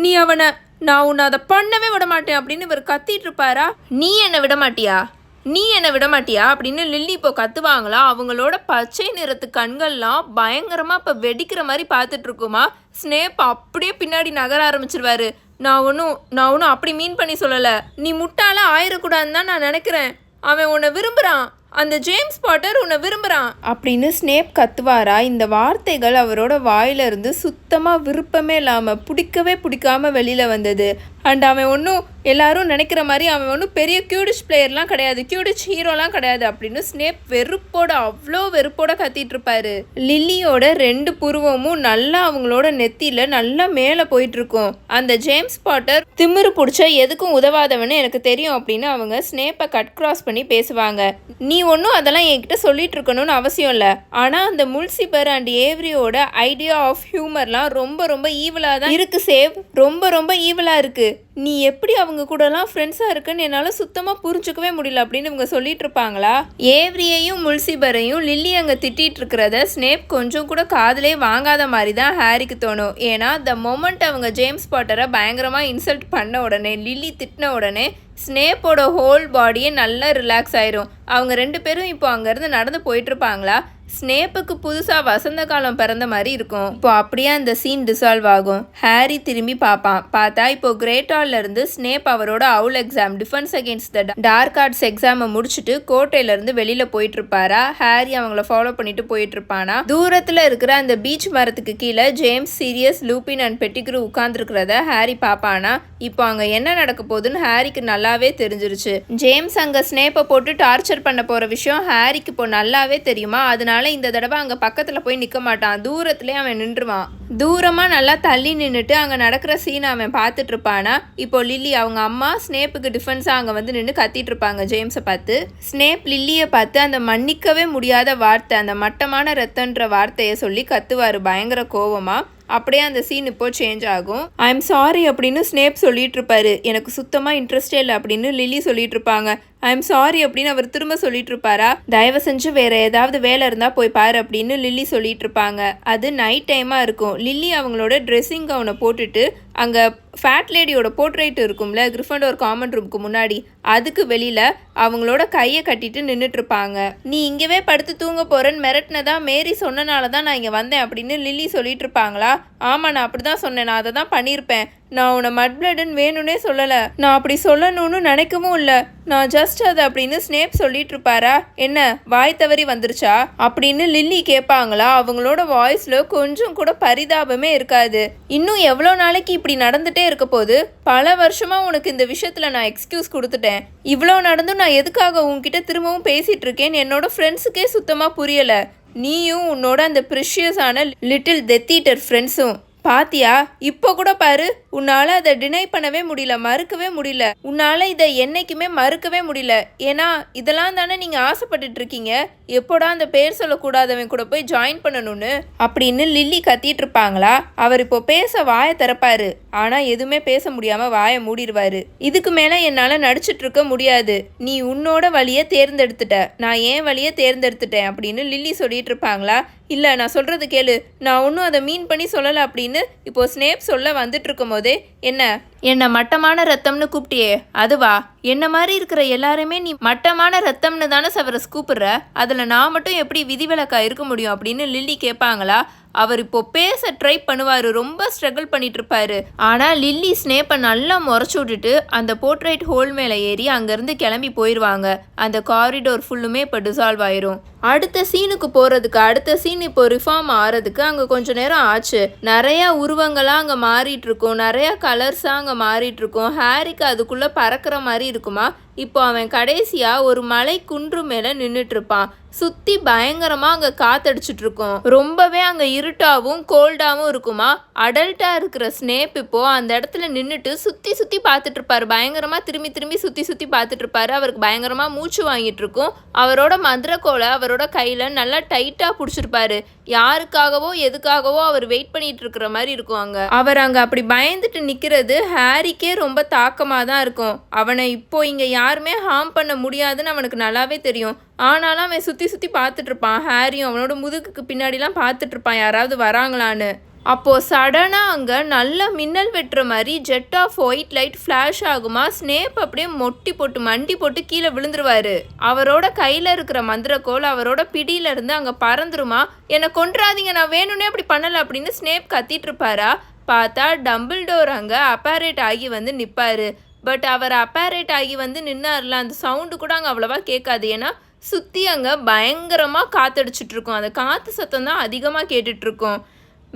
நீ அவனை நான் உன்னை அதை பண்ணவே விட மாட்டேன் அப்படின்னு இவர் கத்திட்டு இருப்பாரா? நீ என்னை விட மாட்டியா நீ என்னை விட மாட்டியா அப்படின்னு லில்லி இப்போ கத்துவாங்களா? அவங்களோட பச்சை நிறத்து கண்கள்லாம் பயங்கரமாக இப்போ வெடிக்கிற மாதிரி பார்த்துட்டு இருக்குமா? ஸ்னேப் அப்படியே பின்னாடி நகர ஆரம்பிச்சிருவாரு. நான் ஒன்றும் நான் ஒன்றும் அப்படி மீன் பண்ணி சொல்லலை. நீ முட்டால ஆயிடக்கூடாதுன்னு தான் நான் நினைக்கிறேன். அவன் உன்னை விரும்புகிறான் அந்த ஜேம்ஸ் பாட்டர் உன்னை விரும்புகிறான் அப்படின்னு ஸ்னேப் கத்துவாரா? இந்த வார்த்தைகள் அவரோட வாயிலிருந்து சுத்தமாக விருப்பமே இல்லாமல் பிடிக்கவே பிடிக்காம வெளியில் வந்தது. அண்ட் அவன் ஒன்றும் எல்லாரும் நினைக்கிற மாதிரி அவன் ஒன்றும் பெரிய கியூடிஷ் பிளேயர்லாம் கிடையாது. கியூடிஷ் ஹீரோலாம் கிடையாது அப்படின்னு ஸ்னேப் வெறுப்போட அவ்வளோ வெறுப்போட கத்திட்டு இருப்பாரு. லில்லியோட ரெண்டு புருவமும் நல்லா அவங்களோட நெத்தியில நல்லா மேலே போயிட்டு இருக்கும். அந்த ஜேம்ஸ் பாட்டர் திமிரு பிடிச்ச எதுக்கும் உதவாதவன்னு எனக்கு தெரியும் அப்படின்னு அவங்க ஸ்னேப்பை கட் கிராஸ் பண்ணி பேசுவாங்க. நீ ஒன்றும் அதெல்லாம் என்கிட்ட சொல்லிட்டு இருக்கணும்னு அவசியம் இல்லை. ஆனால் அந்த முல்சிபர் அண்ட் ஏவ்ரியோட ஐடியா ஆஃப் ஹியூமர்லாம் ரொம்ப ரொம்ப ஈவலாக தான் இருக்கு சேவ் ரொம்ப ரொம்ப ஈவலாக இருக்கு. நீ எப்படி அவங்க கூடலாம் ஃப்ரெண்ட்ஸாக இருக்குன்னு என்னால் சுத்தமாக புரிஞ்சுக்கவே முடியல அப்படின்னு இவங்க சொல்லிட்டு இருப்பாங்களா ஏவ்ரியையும் முல்சிபரையும் லில்லி அங்கே திட்டிகிட்டு இருக்கிறத ஸ்னேப் கொஞ்சம் கூட காதலே வாங்காத மாதிரி தான் ஹாரிக்கு தோணும். ஏன்னா த மொமெண்ட் அவங்க ஜேம்ஸ் பாட்டரை பயங்கரமாக இன்சல்ட் பண்ண உடனே லில்லி திட்டின உடனே ஸ்னேப்போட ஹோல் பாடியே நல்லா ரிலாக்ஸ் ஆயிரும். அவங்க ரெண்டு பேரும் இப்போ அங்கேருந்து நடந்து போயிட்டு இருப்பாங்களா ஸ்னேப்புக்கு புதுசாக வசந்த காலம் பிறந்த மாதிரி இருக்கும். இப்போ அப்படியே அந்த சீன் டிசால்வ் ஆகும். ஹாரி திரும்பி பார்ப்பான். பார்த்தா இப்போ கிரேட் ஹால்லேருந்து ஸ்னேப் அவரோட அவுல் exam defence against the dark arts எக்ஸாமை முடிச்சுட்டு கோட்டையிலேருந்து வெளியில் போயிட்டு இருப்பாரா? ஹாரி அவங்கள ஃபாலோ பண்ணிட்டு போயிட்டு இருப்பானா? தூரத்தில் இருக்கிற அந்த பீச் மரத்துக்கு கீழே James Sirius Lupin and Pettigrew உட்கார்ந்துருக்கிறத Harry பார்ப்பானா? இப்போ அங்கே என்ன நடக்க போகுதுன்னு ஹாரிக்கு நல்லாவே தெரிஞ்சிருச்சு. ஜேம்ஸ் அங்கே ஸ்னேப்பை போட்டு டார்ச்சர் பண்ண போகிற விஷயம் ஹாரிக்கு இப்போ நல்லாவே தெரியுமா? அதனால அதனால் இந்த தடவை அங்கே பக்கத்தில் போய் நிற்க மாட்டான். தூரத்துலேயே அவன் நின்றுவான். தூரமாக நல்லா தள்ளி நின்றுட்டு அங்கே நடக்கிற சீனை அவன் பார்த்துட்டு இருப்பானா? இப்போ லில்லி அவங்க அம்மா ஸ்னேப்புக்கு டிஃபென்ஸாக அங்கே வந்து நின்று கத்திட்டு இருப்பாங்க ஜேம்ஸை பார்த்து. ஸ்னேப் லில்லியை பார்த்து அந்த மன்னிக்கவே முடியாத வார்த்தை அந்த மட்டமான ரத்தன்ற வார்த்தையை சொல்லி கத்துவார். பயங்கர கோவமாக அப்படியே அந்த சீன் இப்போ சேஞ்ச் ஆகும். ஐ எம் சாரி அப்படின்னு ஸ்னேப் சொல்லிட்டு இருப்பாரு. எனக்கு சுத்தமாக இன்ட்ரெஸ்டே இல்லை அப்படின்னு லில்லி சொல்லிட்டு இருப்பாங்க. ஐ எம் சாரி அப்படின்னு அவர் திரும்ப சொல்லிட்டு இருப்பாரா தயவு செஞ்சு வேற ஏதாவது வேலை இருந்தா போய் பாரு அப்படின்னு லில்லி சொல்லிட்டு இருப்பாங்க அது நைட் டைமா இருக்கும். லில்லி அவங்களோட ட்ரெஸ்ஸிங் கவுனை போட்டுட்டு அங்க ஃபேட் லேடியோட போர்ட்ரேட் இருக்கும்ல கிரிஃபண்டோர் காமன் ரூமுக்கு முன்னாடி அதுக்கு வெளியில அவங்களோட கையை கட்டிட்டு நின்றுட்டு இருப்பாங்க நீ இங்கவே படுத்து தூங்க போறேன்னு மிரட்டினதா மேரி சொன்னனால தான் நான் இங்க வந்தேன் அப்படின்னு லில்லி சொல்லிட்டு இருப்பாங்களா ஆமா நான் அப்படிதான் சொன்னேன். நான் அதை தான் பண்ணியிருப்பேன். நான் உன்னை மட் பிளட்னு வேணும்னே சொல்லலை. நான் அப்படி சொல்லணும்னு நினைக்கவும் இல்லை. நான் ஜஸ்ட் அது அப்படின்னு ஸ்னேப் சொல்லிட்டு இருப்பாரா? என்ன வாய் தவறி வந்துருச்சா? அப்படின்னு லில்லி கேட்பாங்களா அவங்களோட வாய்ஸில் கொஞ்சம் கூட பரிதாபமே இருக்காது. இன்னும் எவ்வளோ நாளைக்கு இப்படி நடந்துட்டே இருக்க போது பல வருஷமா உனக்கு இந்த விஷயத்தில் நான் எக்ஸ்கியூஸ் கொடுத்துட்டேன். இவ்வளோ நடந்தும் நான் எதுக்காக உன்கிட்ட திரும்பவும் பேசிகிட்டு இருக்கேன் என்னோட ஃப்ரெண்ட்ஸுக்கே சுத்தமாக புரியலை. நீயும் உன்னோட அந்த ப்ரிஷியஸான லிட்டில் டெத்தீட்டர் ஃப்ரெண்ட்ஸும் பாத்தியா? இப்போ கூட பாரு. உன்னால அதை டினை பண்ணவே முடியல மறுக்கவே முடியல. உன்னால இதை என்னைக்குமே மறுக்கவே முடியல. ஏன்னா இதெல்லாம் தானே நீங்க ஆசைப்பட்டுட்டு இருக்கீங்க. எப்போடா அந்த பேர் சொல்லக்கூடாதவன் கூட போய் ஜாயின் பண்ணணும்னு? அப்படின்னு லில்லி கத்திட்டு இருப்பாங்களா? அவர் இப்போ பேச வாயை திறப்பாரு. ஆனா எதுவுமே பேச முடியாம வாயை மூடிடுவாரு. இதுக்கு மேல என்னால நடிச்சிட்டு இருக்க முடியாது. நீ உன்னோட வழியை தேர்ந்தெடுத்துட்ட. நான் ஏன் வழியை தேர்ந்தெடுத்துட்டேன் அப்படின்னு லில்லி சொல்லிட்டு இருப்பாங்களா? இல்லை நான் சொல்கிறது கேளு. நான் ஒன்றும் அதை மீன் பண்ணி சொல்லலை அப்படின்னு இப்போ ஸ்னேப் சொல்ல வந்துட்டு இருக்கும் போது என்ன? என்ன மட்டமான ரத்தம்னு கூப்பிட்டியே அதுவா? என்ன மாதிரி இருக்கிற எல்லாருமே நீ மட்டமான ரத்தம்னு தானே சவரஸ் கூப்பிடுற? அதில் நான் மட்டும் எப்படி விதிவிலக்கா இருக்க முடியும்? அப்படின்னு லில்லி கேட்பாங்களா? அவர் இப்போ பேச ட்ரை பண்ணுவார் ரொம்ப ஸ்ட்ரகிள் பண்ணிட்டு இருப்பாரு ஆனால் லில்லி ஸ்னேப்பை நல்லா முறைச்சி விட்டுட்டு அந்த போர்ட்ரைட் ஹோல் மேலே ஏறி அங்கேருந்து கிளம்பி போயிடுவாங்க அந்த காரிடோர் ஃபுல்லுமே இப்போ டிசால்வ் ஆயிரும். அடுத்த சீனுக்கு போகிறதுக்கு அடுத்த சீன் இப்போ ரிஃபார்ம் ஆகிறதுக்கு அங்கே கொஞ்ச நேரம் ஆச்சு. நிறையா உருவங்களாக அங்கே மாறிட்டுருக்கும். நிறையா கலர்ஸாக அங்கே மாறிட்டுருக்கும். ஹேரிக்கு ஹாரிக்கு அதுக்குள்ளே பறக்கிற மாதிரி இருக்குமா? இப்போ அவன் கடைசியாக ஒரு மலை குன்று மேலே நின்றுட்டுருப்பான் சுற்றி பயங்கரமாக அங்கே காத்தடிச்சிட்டு இருக்கும் ரொம்பவே அங்கே இருட்டாகவும் கோல்டாகவும் இருக்குமா? அடல்ட்டாக இருக்கிற ஸ்னேப் இப்போது அந்த இடத்துல நின்றுட்டு சுற்றி சுற்றி பார்த்துட்டு இருப்பாரு பயங்கரமாக திரும்பி திரும்பி சுற்றி சுற்றி பார்த்துட்டு இருப்பாரு அவருக்கு பயங்கரமாக மூச்சு வாங்கிட்டு இருக்கும் அவரோட மந்திரக்கோலை அவரோட கையில் நல்லா டைட்டாக பிடிச்சிருப்பாரு. யாருக்காகவோ எதுக்காகவோ அவர் வெயிட் பண்ணிட்டு இருக்கிற மாதிரி இருக்கும் அங்கே. அவர் அங்கே அப்படி பயந்துட்டு நிற்கிறது ஹாரிக்கே ரொம்ப தாக்கமாக தான் இருக்கும். அவனை இப்போ இங்கே யாருமே ஹார்ம் பண்ண முடியாதுன்னு அவனுக்கு நல்லாவே தெரியும். ஆனாலும் அவன் சுற்றி சுற்றி பார்த்துட்ருப்பான் ஹாரியும் அவனோட முதுகுக்கு பின்னாடிலாம் பார்த்துட்ருப்பான் யாராவது வராங்களான்னு. அப்போது சடனாக அங்கே நல்ல மின்னல் வெட்டுற மாதிரி jet of white light flash ஆகுமா? ஸ்னேப் அப்படியே மொட்டி போட்டு மண்டி போட்டு கீழே விழுந்துருவாரு. அவரோட கையில் இருக்கிற மந்திரக்கோல் அவரோட பிடியில இருந்து அங்கே பறந்துருமா? என்னை கொன்றாதீங்க நான் வேணும்னே அப்படி பண்ணலை அப்படின்னு ஸ்னேப் கத்திட்டு இருப்பாரா? பார்த்தா டம்பிள் டோர் அங்கே அப்பாரேட் ஆகி வந்து நிற்பாரு பட் அவர் அப்பாரேட் ஆகி வந்து நின்னார்ல அந்த சவுண்டு கூட அங்கே அவ்வளோவா கேட்காது. ஏன்னா சுற்றி அங்கே பயங்கரமாக காத்தடிச்சிட்டு இருக்கும். அந்த காற்று சத்தம் தான் அதிகமாக கேட்டுட்ருக்கோம்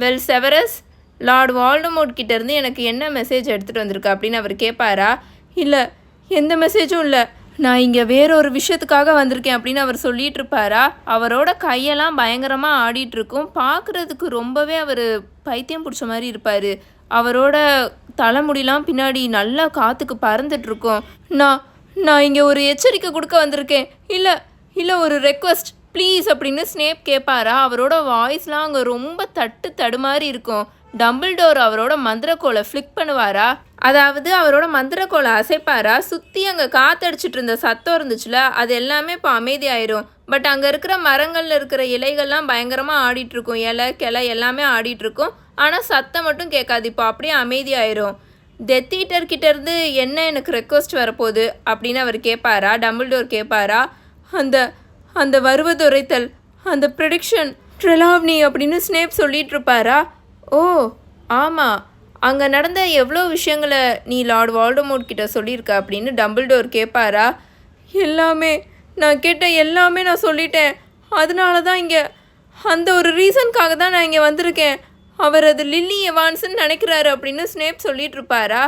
வெல் செவரஸ் லார்ட் வால்டமோட் கிட்டேருந்து எனக்கு என்ன மெசேஜ் எடுத்துகிட்டு வந்திருக்கு அப்படின்னு அவர் கேட்பாரா? இல்லை எந்த மெசேஜும் இல்லை. நான் இங்கே வேற ஒரு விஷயத்துக்காக வந்திருக்கேன் அப்படின்னு அவர் சொல்லிட்டு இருப்பாரா அவரோட கையெல்லாம் பயங்கரமாக ஆடிட்டு இருக்கும் பார்க்குறதுக்கு ரொம்பவே அவர் பைத்தியம் பிடிச்ச மாதிரி இருப்பார். அவரோட தலைமுடிலாம் பின்னாடி நல்லா காற்றுக்கு பறந்துட்டு இருக்கும் நான் நான் இங்கே ஒரு எச்சரிக்கை கொடுக்க வந்திருக்கேன். இல்லை இல்லை ஒரு ரெக்வஸ்ட் ப்ளீஸ் அப்படின்னு ஸ்னேப் கேட்பாரா? அவரோட வாய்ஸ்லாம் அங்கே ரொம்ப தட்டு தடுமாறி இருக்கும். டம்பிள் டோர் அவரோட மந்திரக்கோலை ஃப்ளிக் பண்ணுவாரா? அதாவது அவரோட மந்திரக்கோலை அசைப்பாரா? சுற்றி அங்கே காத்தடிச்சிட்டு இருந்த சத்தம் இருந்துச்சுல அது எல்லாமே இப்போ அமைதியாயிரும். பட் அங்கே இருக்கிற மரங்களில் இருக்கிற இலைகள்லாம் பயங்கரமாக ஆடிட்டுருக்கும். இலை கிளை எல்லாமே ஆடிட்டுருக்கும். ஆனால் சத்தம் மட்டும் கேட்காது. இப்போ அப்படியே அமைதியாயிரும். டெத் ஈட்டர் கிட்டேருந்து என்ன எனக்கு ரெக்வஸ்ட் வரப்போகுது? அப்படின்னு அவர் கேட்பாரா? டம்பிள்டோர் கேட்பாரா? அந்த அந்த வருவதுரைத்தல் அந்த ப்ரெடிக்ஷன் ட்ரெலாவ்னி அப்படின்னு ஸ்னேப் சொல்லிட்டு இருப்பாரா ஓ ஆமாம் அங்கே நடந்த எவ்வளோ விஷயங்களை நீ லார்ட் வால்டமோட் கிட்ட சொல்லியிருக்க அப்படின்னு டம்பிள்டோர் கேட்பாரா எல்லாமே நான் கேட்ட எல்லாமே நான் சொல்லிட்டேன். அதனால தான் இங்கே அந்த ஒரு ரீசனுக்காக தான் நான் இங்கே வந்திருக்கேன். அவர் அது லில்லி எவான்ஸ்ன்னு நினைக்கிறாரு அப்படின்னு ஸ்னேப் சொல்லிட்டு இருப்பாரா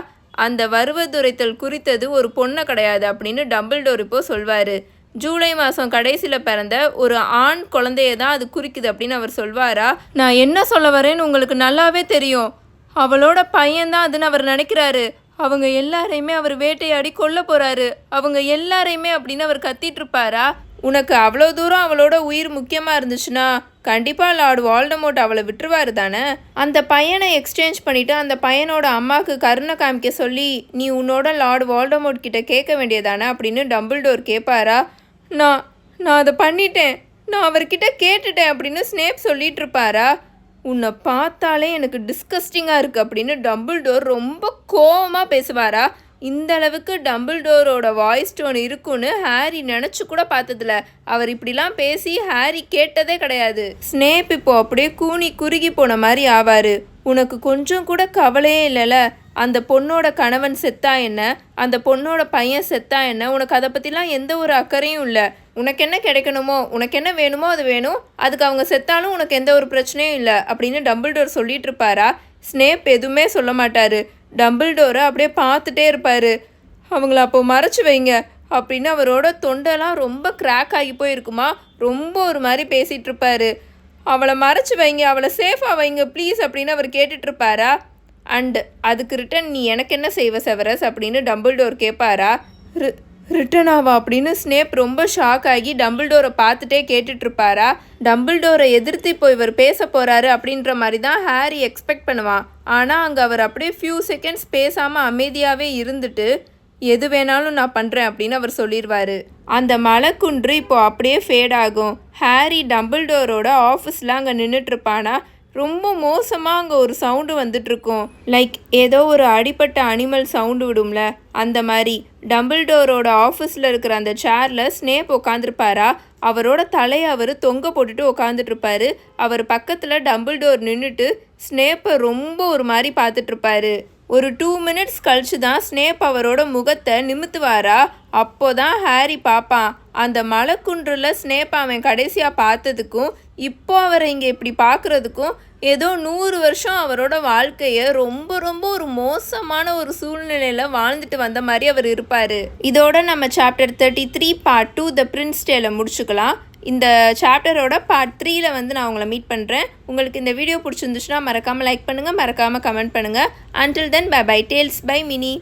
அந்த வருவதுரைத்தல் குறித்தது ஒரு பொண்ணை கிடையாது அப்படின்னு டம்பிள்டோர் இப்போ சொல்வார். ஜூலை மாதம் கடைசியில் பிறந்த ஒரு ஆண் குழந்தைய தான் அது குறிக்குது அப்படின்னு அவர் சொல்வாரா? நான் என்ன சொல்ல வரேன்னு உங்களுக்கு நல்லாவே தெரியும். அவளோட பையன்தான் அதுன்னு அவர் நினைக்கிறாரு. அவங்க எல்லாரையுமே அவர் வேட்டையாடி கொல்ல போகிறாரு அவங்க எல்லாரையுமே அப்படின்னு அவர் கத்திட்டு இருப்பாரா? உனக்கு அவ்வளோ தூரம் அவளோட உயிர் முக்கியமாக இருந்துச்சுன்னா கண்டிப்பாக லார்டு வால்டமோட் அவளை விட்டுருவாரு தானே? அந்த பையனை எக்ஸ்சேஞ்ச் பண்ணிவிட்டு அந்த பையனோட அம்மாவுக்கு கருணை காமிக்க சொல்லி நீ உன்னோட லார்டு வால்டமோட் கிட்ட கேட்க வேண்டியதானே? அப்படின்னு டம்பிள்டோர் கேட்பாரா? நான் நான் அதை பண்ணிட்டேன். நான் அவர்கிட்ட கேட்டுட்டேன் அப்படின்னு ஸ்னேப் சொல்லிட்டு இருப்பாரா? உன்னை பார்த்தாலே எனக்கு டிஸ்கஸ்டிங்காக இருக்குது அப்படின்னு டபுள் டோர் ரொம்ப கோவமாக பேசுவாரா? இந்த அளவுக்கு டம்பிள்டோரோட வாய்ஸ் டோன் இருக்குன்னு ஹாரி நினச்சி கூட பார்த்ததில்ல. அவர் இப்படிலாம் பேசி ஹாரி கேட்டதே கிடையாது. ஸ்னேப் இப்போ அப்படியே கூனி குறுகி போன மாதிரி ஆவார். உனக்கு கொஞ்சம் கூட கவலையே இல்லைல்ல அந்த பொண்ணோட கணவன் செத்தா என்ன? அந்த பொண்ணோட பையன் செத்தா என்ன? உனக்கு அதை பற்றிலாம் எந்த ஒரு அக்கறையும் இல்லை. உனக்கு என்ன கிடைக்கணுமோ உனக்கு என்ன வேணுமோ அது வேணும். அதுக்கு அவங்க செத்தாலும் உனக்கு எந்த ஒரு பிரச்சனையும் இல்லை அப்படின்னு டம்பிள்டோர் சொல்லிட்டு இருப்பாரா? ஸ்னேப் எதுவுமே சொல்ல மாட்டாரு. டம்பிள்டோரை அப்படியே பார்த்துட்டே இருப்பார். அவங்கள அப்போ மறைச்சி வைங்க. அப்படின்னு அவரோட தொண்டெல்லாம் ரொம்ப கிராக் ஆகி போயிருக்குமா? ரொம்ப ஒரு மாதிரி பேசிகிட்டு இருப்பாரு. அவளை மறைச்சி வைங்க அவளை சேஃபாக வைங்க ப்ளீஸ் அப்படின்னு அவர் கேட்டுட்ருப்பாரா இருப்பாரா? அதுக்கு ரிட்டன் நீ எனக்கு என்ன செய்வ செவரஸ்? அப்படின்னு டம்பிள்டோர் கேட்பாரா ரி ரிட்டனாவா அப்படின்னு ஸ்னேப் ரொம்ப ஷாக் ஆகி டம்பிள்டோரை பார்த்துட்டே கேட்டுட்ருப்பாரா டம்பிள்டோரை எதிர்த்து இப்போ இவர் பேச போகிறாரு அப்படின்ற மாதிரி தான் ஹாரி எக்ஸ்பெக்ட் பண்ணுவான் ஆனால் அங்கே அவர் அப்படியே ஃபியூ செகண்ட்ஸ் பேசாமல் அமைதியாகவே இருந்துட்டு எது வேணாலும் நான் பண்ணுறேன் அப்படின்னு அவர் சொல்லிடுவார் அந்த மலைக்குன்று இப்போ அப்படியே ஃபேட் ஆகும். ஹாரி டம்பிள்டோரோட ஆஃபீஸில் அங்கே நின்றுட்டுருப்பானா ரொம்ப மோசமாக அங்கே ஒரு சவுண்டு வந்துட்டுருக்கும். லைக் ஏதோ ஒரு அடிப்பட்ட அனிமல் சவுண்டு விடும்ல? அந்த மாதிரி. டம்பிள்டோரோட ஆஃபீஸில் இருக்கிற அந்த சேரில் ஸ்னேப் உட்காந்துருப்பாரா அவரோட தலையை அவர் தொங்க போட்டுட்டு உட்காந்துட்ருப்பாரு அவர் பக்கத்தில் டம்பிள் டோர் நின்றுட்டு ஸ்னேப்பை ரொம்ப ஒரு மாதிரி பார்த்துட்ருப்பாரு ஒரு டூ மினிட்ஸ் கழிச்சு தான் ஸ்னேப் அவரோட முகத்தை நிமித்துவாரா? அப்போ தான் ஹாரி பார்ப்பான். அந்த மலைக்குன்றில் ஸ்னேப் அவன் கடைசியாக பார்த்ததுக்கும் இப்போ அவரை இங்கே இப்படி பார்க்குறதுக்கும் ஏதோ நூறு வருஷம் அவரோட வாழ்க்கையை ரொம்ப ரொம்ப ஒரு மோசமான ஒரு சூழ்நிலையில் வாழ்ந்துட்டு வந்த மாதிரி அவர் இருப்பார். இதோட நம்ம chapter thirty three part two the prince டேல முடிச்சுக்கலாம். இந்த சாப்டரோட பார்ட் த்ரீயில் வந்து நான் உங்களை மீட் பண்ணுறேன் உங்களுக்கு இந்த வீடியோ பிடிச்சிருந்துச்சுன்னா மறக்காமல் லைக் பண்ணுங்கள் மறக்காமல் கமெண்ட் பண்ணுங்கள் until then bye bye tales by Mini